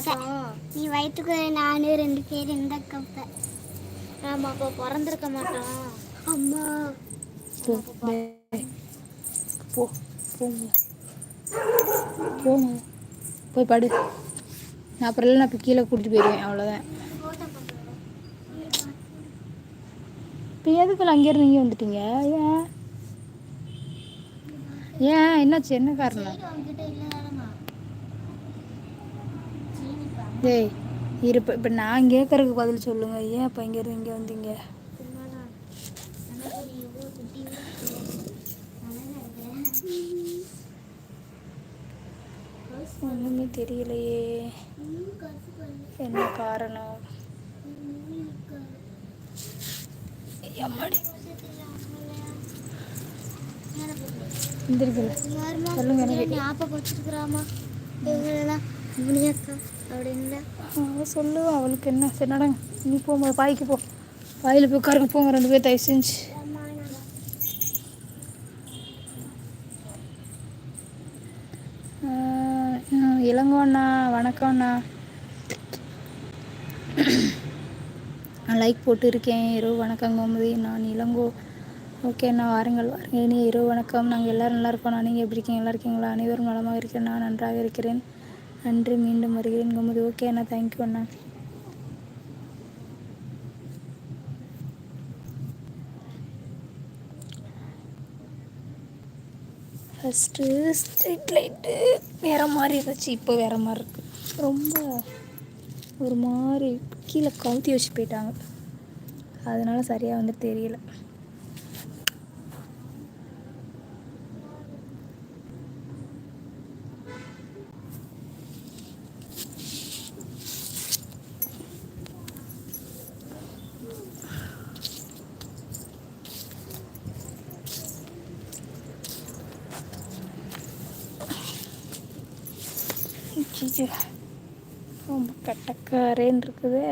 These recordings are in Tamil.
மாட்டோம் நீ வயிற்றுக்குள்ள நானு ரெண்டு பேர் இந்த கப்ப. ஆமா அப்போ பிறந்திருக்க மாட்டோம் அம்மா. போ. போங்க. போங்க. போய் படு. நான் அப்புறம் நான் இப்போ கீழே கூட்டிட்டு போயிடுவேன் அவ்வளோதான் இப்போ எதுக்குள்ள அங்கேருந்து இங்கே வந்துட்டீங்க? ஏன்? ஏன்? என்னாச்சு? என்ன காரணம்? டேய் இருப்ப இப்போ நான் கேட்கறதுக்கு பதில் சொல்லுங்க. ஏன் இப்போ இங்கேருந்து இங்கே வந்தீங்க? ஒன்றுமே தெரியலையே. என்ன காரணம்? எந்திரிக்கல. சொல்லுங்க எனக்கு. ஞாபகம் வச்சிருக்கிறாமா இவங்களெல்லாம் முனியாக்கா அவள் அவ சொல்லு அவளுக்கு என்ன? சரி நடங்க. நீ போகும்போது பாய்க்கு போ. பாயில் போய் உட்காருங்க போங்க ரெண்டு பேர் தயவு செஞ்சு. இளங்கோண்ணா வணக்கம்ண்ணா நான் லைக் போட்டு இருக்கேன் இரவு வணக்கம் கோமதி. நான் இளங்கோ. ஓகேண்ணா வாருங்கள் வாருங்கள். இனி இரவு வணக்கம். நாங்கள் எல்லோரும் நல்லா இருக்கோம். நீங்கள் எப்படி இருக்கீங்க? நல்லா இருக்கீங்களா? அனைவரும் நலமாக இருக்கிறேன். நான் நன்றாக இருக்கிறேன். நன்றி மீண்டும் வருகிறேன். கோமதி ஓகே அண்ணா தேங்க்யூ அண்ணா. ஃபஸ்ட்டு ஸ்ட்ரீட் லைட்டு வேறு மாதிரி இருந்துச்சு. இப்போ வேறு மாதிரி இருக்குது ரொம்ப ஒரு மாதிரி கீழே கவுத்தி வச்சு போயிட்டாங்க. அதனால சரியாக வந்து தெரியல. ஐயோ ரொம்ப கட்டக்காரேன்னு இருக்குதே.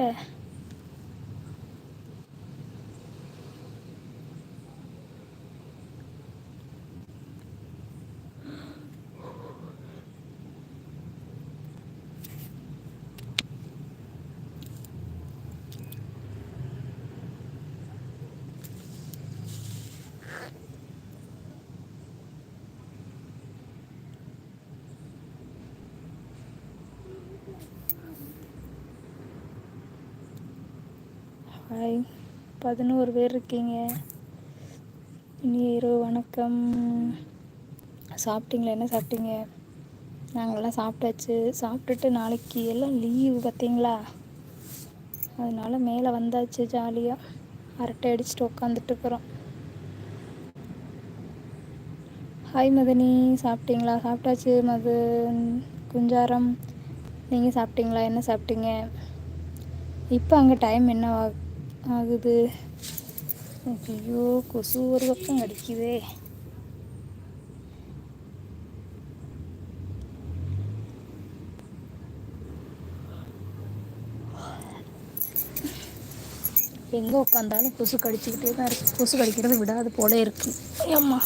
ஹாய். பதினோரு பேர் இருக்கீங்க. நீரோ இரவு வணக்கம். சாப்பிட்டீங்களா? என்ன சாப்பிட்டீங்க? நாங்கள்லாம் சாப்பிட்டாச்சு. சாப்பிட்டுட்டு நாளைக்கு எல்லாம் லீவு பார்த்தீங்களா? அதனால் மேலே வந்தாச்சு ஜாலியாக அரட்டை அடிச்சுட்டு உட்காந்துட்டு இருக்கிறோம். ஹாய் மதனி சாப்பிட்டீங்களா? சாப்பிட்டாச்சு மது குஞ்சாரம் நீங்கள் சாப்பிட்டீங்களா? என்ன சாப்பிட்டீங்க? இப்போ அங்கே டைம் என்ன ஆகுது. ஐயோ கொசு ஒரு பக்கம் கடிக்குதே எங்கே உட்காந்தாலும் கொசு கடிச்சிக்கிட்டே தான் இருக்கு. கொசு கடிக்கிறது விடாது போல இருக்கு. அம்மா.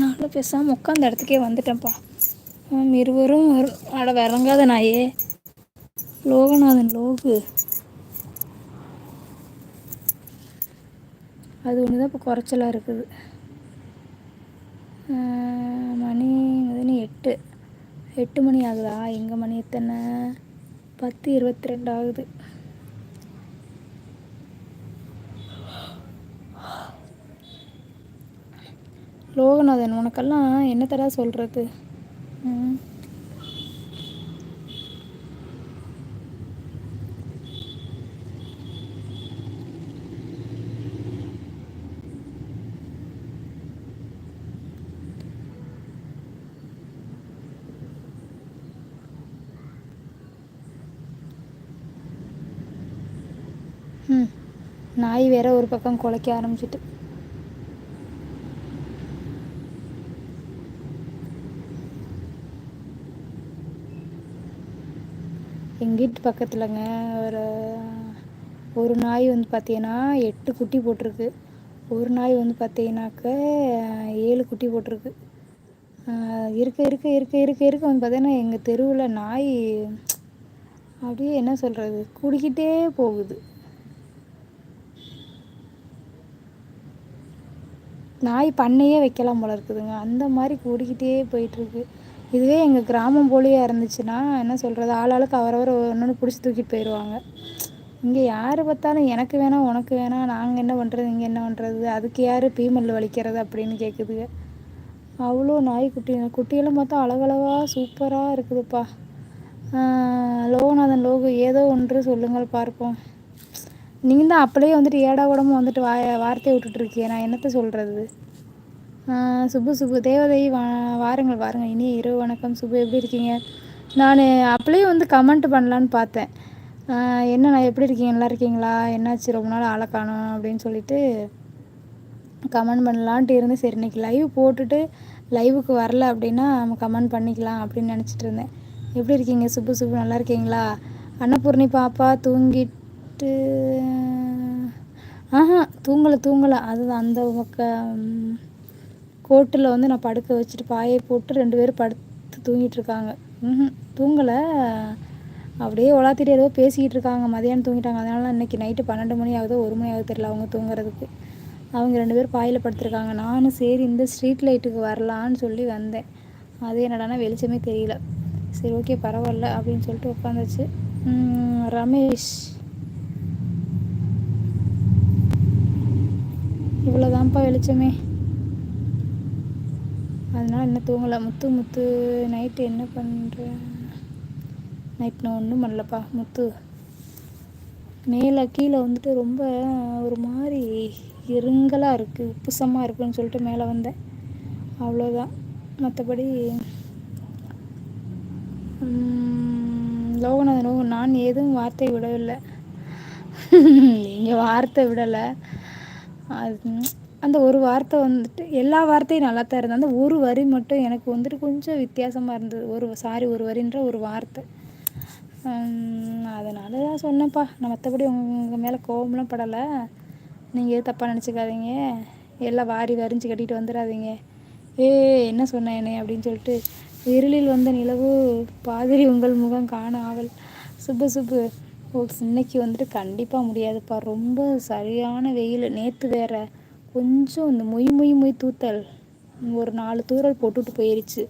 நானும் பேசாமல் உட்காந்த இடத்துக்கே வந்துட்டேன்ப்பா. ஆம், இருவரும் வரும். அட விளங்காத நாயே. லோகநாதன் லோகு. அது ஒன்று தான் இப்போ குறைச்சலாக இருக்குது. மணி மதினி எட்டு. எட்டு மணி ஆகுதா? எங்கள் மணி எத்தனை? பத்து இருபத்தி ரெண்டு ஆகுது. லோகநாதன் உனக்கெல்லாம் என்ன தடா சொல்கிறது ம். நாய் வேற ஒரு பக்கம் குலைக்க ஆரம்பிச்சிட்டு. எங்கள் வீட்டு பக்கத்துலங்க ஒரு ஒரு நாய் வந்து பார்த்தீங்கன்னா எட்டு குட்டி போட்டிருக்கு. ஒரு நாய் வந்து பார்த்தீங்கன்னாக்க ஏழு குட்டி போட்டிருக்கு. இருக்க இருக்க இருக்க இருக்க இருக்க. வந்து பார்த்தீங்கன்னா எங்கள் தெருவில் நாய் அப்படியே என்ன சொல்கிறது குடிக்கிட்டே போகுது. நாய் பண்ணையே வைக்கலாம் போல இருக்குதுங்க. அந்த மாதிரி கூடிக்கிட்டே போயிட்டுருக்கு. இதுவே எங்கள் கிராமம் போலியாக இருந்துச்சுன்னா என்ன சொல்கிறது ஆளாளுக்கு அவரவர் ஒன்று பிடிச்சி தூக்கிட்டு போயிடுவாங்க இங்கே யார் பார்த்தாலும் எனக்கு வேணாம் உனக்கு வேணாம் நாங்கள் என்ன பண்ணுறது இங்கே என்ன பண்ணுறது அதுக்கு யார் பீமல்ல வலிக்கிறது அப்படின்னு கேட்குதுங்க அவ்வளோ நாய் குட்டி குட்டியெல்லாம் பார்த்தா அழகழகா சூப்பராக இருக்குதுப்பா. லோகநாதன் லோகு ஏதோ ஒன்று சொல்லுங்கள் பார்ப்போம். நீங்கள் தான் அப்படியே வந்துட்டு ஏடா உடம்பு வந்துட்டு வா வார்த்தையை விட்டுட்டு நான் என்னத்த சொல்கிறது சுப்பு சுப்பு தேவதை வா வாருங்கள் வாருங்கள். இனி இரவு வணக்கம். சுப்பு எப்படி இருக்கீங்க? நான் அப்படியே வந்து கமெண்ட் பண்ணலான்னு பார்த்தேன். என்ன நான் எப்படி இருக்கீங்க? நல்லா இருக்கீங்களா? என்னாச்சு? ரொம்ப நாள் ஆளை காணோம் அப்படின்னு சொல்லிட்டு கமெண்ட் பண்ணலான்ட்டு இருந்து சரி இன்றைக்கி லைவ் போட்டுட்டு லைவுக்கு வரல அப்படின்னா நம்ம கமெண்ட் பண்ணிக்கலாம் அப்படின்னு நினச்சிட்டு இருந்தேன். எப்படி இருக்கீங்க? சுப்பு சுப்பு நல்லா இருக்கீங்களா? அன்னபூர்ணி பாப்பா தூங்கிட்டு ஆஹா தூங்கலை தூங்கலை. அதுதான் அந்த மக்க கோட்டில் வந்து நான் படுக்க வச்சுட்டு பாயை போட்டு ரெண்டு பேரும் படுத்து தூங்கிட்டு இருக்காங்க. ம் தூங்கலை. அப்படியே உலாத்திட்டு ஏதோ பேசிக்கிட்டு இருக்காங்க. மதியானம் தூங்கிட்டாங்க. அதனால இன்னைக்கு நைட்டு பன்னெண்டு மணி ஆகுதோ ஒரு மணி ஆகுது தெரியல அவங்க தூங்குறதுக்கு. அவங்க ரெண்டு பேரும் பாயில் படுத்துருக்காங்க. நானும் சரி இந்த ஸ்ட்ரீட் லைட்டுக்கு வரலான்னு சொல்லி வந்தேன். அது என்னடானா வெளிச்சமே தெரியல. சரி ஓகே பரவாயில்ல அப்படின்னு சொல்லிட்டு உட்காந்துச்சு. ரமேஷ். இவ்வளோதான்ப்பா வெளிச்சமே. அதனால் என்ன தூங்கலை. முத்து முத்து நைட்டு என்ன பண்ணுற நைட் நான் ஒன்றும் பண்ணலப்பா. முத்து. மேலே கீழே வந்துட்டு ரொம்ப ஒரு மாதிரி இருங்கலாக இருக்குது உப்புசமாக இருக்குன்னு சொல்லிட்டு மேலே வந்தேன். அவ்வளோதான் மற்றபடி லோகநாதனும் நான் எதுவும் வார்த்தை விடவில்லை. நீங்கள் வார்த்தை விடலை. அது அந்த ஒரு வார்த்தை வந்துட்டு எல்லா வார்த்தையும் நல்லா தான் இருந்தது. அந்த ஒரு வரி மட்டும் எனக்கு வந்துட்டு கொஞ்சம் வித்தியாசமாக இருந்தது. ஒரு சாரி ஒரு வரின்ற ஒரு வார்த்தை. அதனால தான் சொன்னேன்ப்பா. நான் மற்றபடி உங்கள் மேலே கோவம்லாம் படலை. நீங்கள் எது தப்பாக நினச்சிக்காதீங்க. எல்லாம் வாரி வரிஞ்சு கட்டிட்டு வந்துடாதீங்க ஏ என்ன சொன்னேன் என்னை அப்படின்னு சொல்லிட்டு இருளில் வந்த நிலவு பாதிரி உங்கள் முகம் காண ஆவல் சுப்பு சுப்பு. ஓ இன்னைக்கு வந்துட்டு கண்டிப்பாக முடியாதுப்பா. ரொம்ப சரியான வெயில். நேற்று வேற கொஞ்சம் இந்த மொய் மொய் மொய் தூத்தல் ஒரு நாலு தூரல் போட்டுட்டு போயிருச்சு.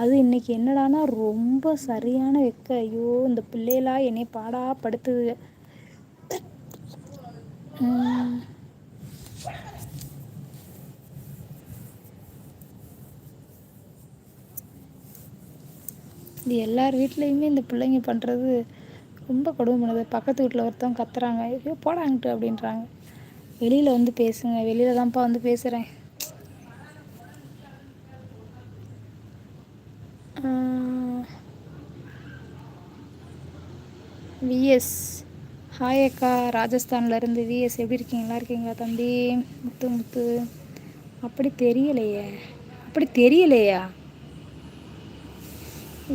அது இன்னைக்கு என்னடானா ரொம்ப சரியான வெக்க. ஐயோ இந்த பிள்ளைகளா என்னை பாடா படுத்துது. இது எல்லார் வீட்லேயுமே இந்த பிள்ளைங்க பண்ணுறது ரொம்ப கொடுமை பக்கத்து வீட்டில் ஒருத்தவங்க கத்துறாங்க. ஐயோ போடாங்கட்டு அப்படின்றாங்க. வெளியில் வந்து பேசுங்க. வெளியில் தான்ப்பா வந்து பேசுகிறேன் விஎஸ் ஹாய் அக்கா. ராஜஸ்தான்லேருந்து விஎஸ் எப்படி இருக்கீங்க? நல்லா இருக்கீங்களா தம்பி? முத்து முத்து. அப்படி தெரியலையே. அப்படி தெரியலையா?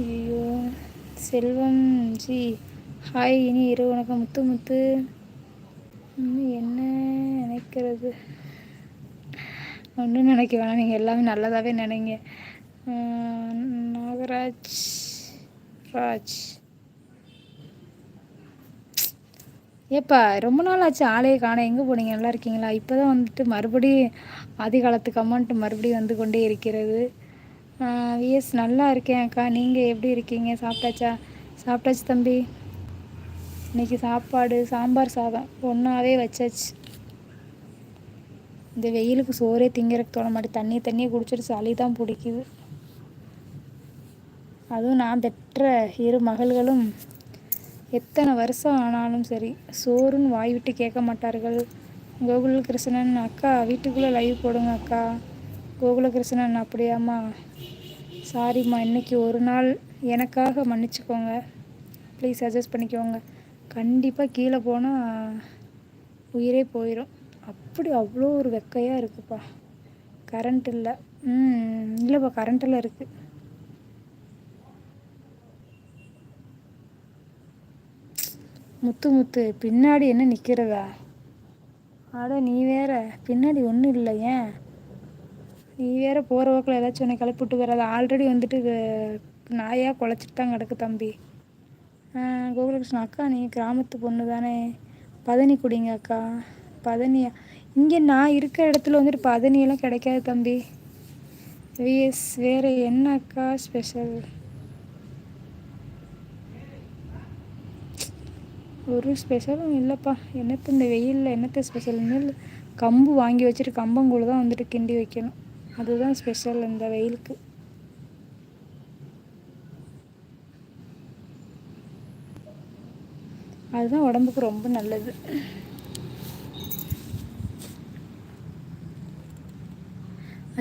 ஐயோ. செல்வம் ஜி. ஹாய் இனி இரவு வணக்கம். முத்து முத்து. என்ன நினைக்கிறது? ஒன்றும் நினைக்க வேணாம். நீங்கள் எல்லாமே நல்லதாகவே நினைங்க. நாகராஜ் ராஜ். ஏப்பா ரொம்ப நாள் ஆச்சு ஆலையை காண எங்கே போனீங்க? நல்லா இருக்கீங்களா? இப்போ தான் வந்துட்டு மறுபடியும் ஆதி காலத்து கமெண்ட் மறுபடியும் வந்து கொண்டே இருக்கிறது. விஎஸ் நல்லா இருக்கேன் அக்கா. நீங்கள் எப்படி இருக்கீங்க? சாப்பிட்டாச்சா? சாப்பிட்டாச்சு தம்பி. இன்னைக்கு சாப்பாடு சாம்பார் சாதம் ஒன்றாவே வச்சாச்சு. இந்த வெயிலுக்கு சோறே திங்கிறக்கு தோண மாட்டேன் தண்ணி தண்ணியை குடிச்சிட்டு சளி தான் பிடிக்குது. அதுவும் நான் பெற்ற இரு மகள்களும் எத்தனை வருஷம் ஆனாலும் சரி சோறுன்னு வாய் விட்டு கேட்க மாட்டார்கள். கோகுல கிருஷ்ணன் அக்கா வீட்டுக்குள்ளே லைவ் போடுங்க அக்கா. கோகுல கிருஷ்ணன் அப்படியாம்மா சாரிம்மா இன்னைக்கு ஒரு நாள். எனக்காக மன்னிச்சுக்கோங்க. ப்ளீஸ் சஜஸ்ட் பண்ணிக்கோங்க. கண்டிப்பாக கீழே போனால் உயிரே போயிடும் அப்படி அவ்வளோ ஒரு வெக்கையாக இருக்குப்பா. கரண்ட் இல்லை. ம் இல்லைப்பா கரண்ட்டில் இருக்குது முத்து முத்து பின்னாடி என்ன நிற்கிறதா ஆட நீ வேற. பின்னாடி ஒன்றும் இல்லை ஏன்? நீ வேற போகிற வாக்கில் ஏதாச்சும் உன்னை கிளப்பிட்டு வராது ஆல்ரெடி வந்துட்டு நாயாக குலைச்சிட்டு தான் கிடக்கு தம்பி. கோகுலகிருஷ்ணன் அக்கா நீ கிராமத்து பொண்ணு தானே? பதனி குடிங்க அக்கா. பதனியா இங்கே நான் இருக்கிற இடத்துல வந்துட்டு பதனியெல்லாம் கிடைக்காது தம்பி. விஎஸ் வேறு என்ன அக்கா ஸ்பெஷல் ஒரு ஸ்பெஷலும் இல்லைப்பா. என்னத்த இந்த வெயிலில் என்னத்த ஸ்பெஷல்னு இல்லை கம்பு வாங்கி வச்சுட்டு கம்பங்கூழ் தான் வந்துட்டு கிண்டி வைக்கணும். அதுதான் ஸ்பெஷல் இந்த வெயிலுக்கு. அதுதான் உடம்புக்கு ரொம்ப நல்லது.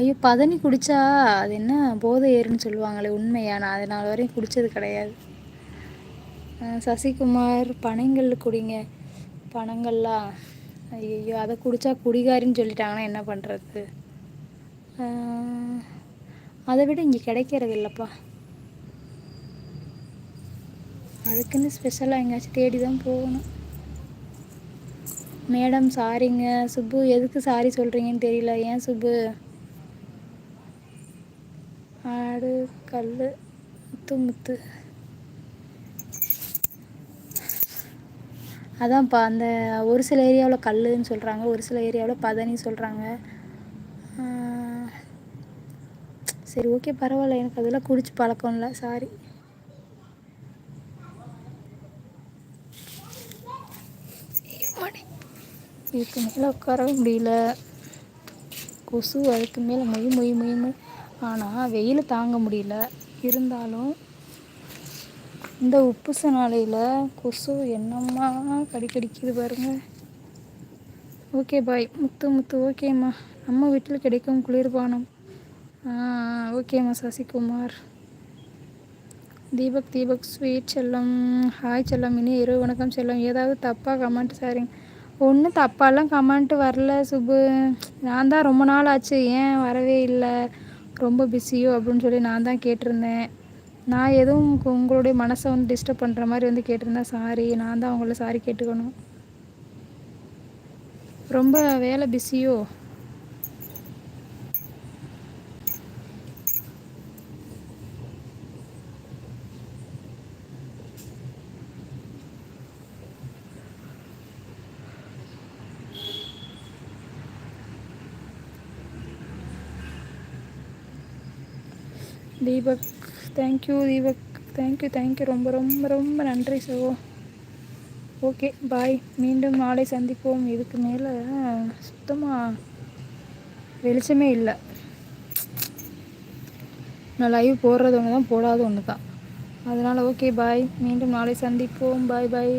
ஐயோ பதனி குடித்தா அது என்ன போதை ஏறுன்னு சொல்லுவாங்களே உண்மையா? நான் அது நாள் வரையும் குடித்தது கிடையாது. சசிகுமார் பனங்கல் குடிங்க. பனங்கள்லாம் ஐயோ அதை குடித்தா குடிகாரின்னு சொல்லிட்டாங்கன்னா என்ன பண்ணுறது அதை விட இங்கே கிடைக்கிறது இல்லைப்பா. அதுக்குன்னு ஸ்பெஷலாக எங்கேயாச்சும் தேடி தான் போகணும். மேடம் சாரிங்க சுப்பு எதுக்கு சாரி சொல்கிறீங்கன்னு தெரியல. ஏன் சுப்பு? ஆடு கல் முத்து முத்து. அதான்ப்பா அந்த ஒரு சில ஏரியாவில் கல்லுன்னு சொல்கிறாங்க ஒரு சில ஏரியாவில் பதனி சொல்கிறாங்க சரி ஓகே பரவாயில்ல. எனக்கு அதெல்லாம் குடிச்சு பழக்கம் இல்லை சாரி இதுக்கு மேலே உட்காரவே முடியல. கொசு அதுக்கு மேலே மொய் மொய் மொய் மொய். ஆனால் வெயில் தாங்க முடியல. இருந்தாலும் இந்த உப்பு நாளையில் கொசு என்னம்மா கடிக்கடிக்குது பாருங்கள் பாருங்க. Okay bye. முத்து முத்து ஓகேம்மா. நம்ம வீட்டில் கிடைக்கும் குளிர்பானம். ஆ ஓகேம்மா சசிகுமார். தீபக் தீபக் ஸ்வீட் செல்லம். ஹாய் செல்லம். இனி இரவு வணக்கம் செல்லம். ஏதாவது தப்பாக கமெண்ட் சாரிங்க ஒன்றும் தப்பாலாம் கமெண்ட் வரல சுபு. நான் தான் ரொம்ப நாள் ஆச்சு ஏன் வரவே இல்லை? ரொம்ப பிஸியோ அப்படின்னு சொல்லி நான் தான் கேட்டிருந்தேன். நான் எதுவும் உங்களுடைய மனசை வந்து டிஸ்டர்ப் பண்ணுற மாதிரி வந்து கேட்டிருந்தேன் சாரி நான் தான் உங்களை சாரி கேட்டுக்கணும். ரொம்ப வேலை பிஸியோ Deepak thank you Deepak. Thank you thank you ரொம்ப ரொம்ப ரொம்ப நன்றி சகோ. ஓகே பாய் மீண்டும் நாளை சந்திப்போம். இதுக்கு மேலே சுத்தமாக வெளிச்சமே இல்லை. நான் லைவ் போடுறது ஒன்று தான் போடாத ஒன்று தான் அதனால் ஓகே பாய் மீண்டும் நாளை சந்திப்போம். பாய் பாய்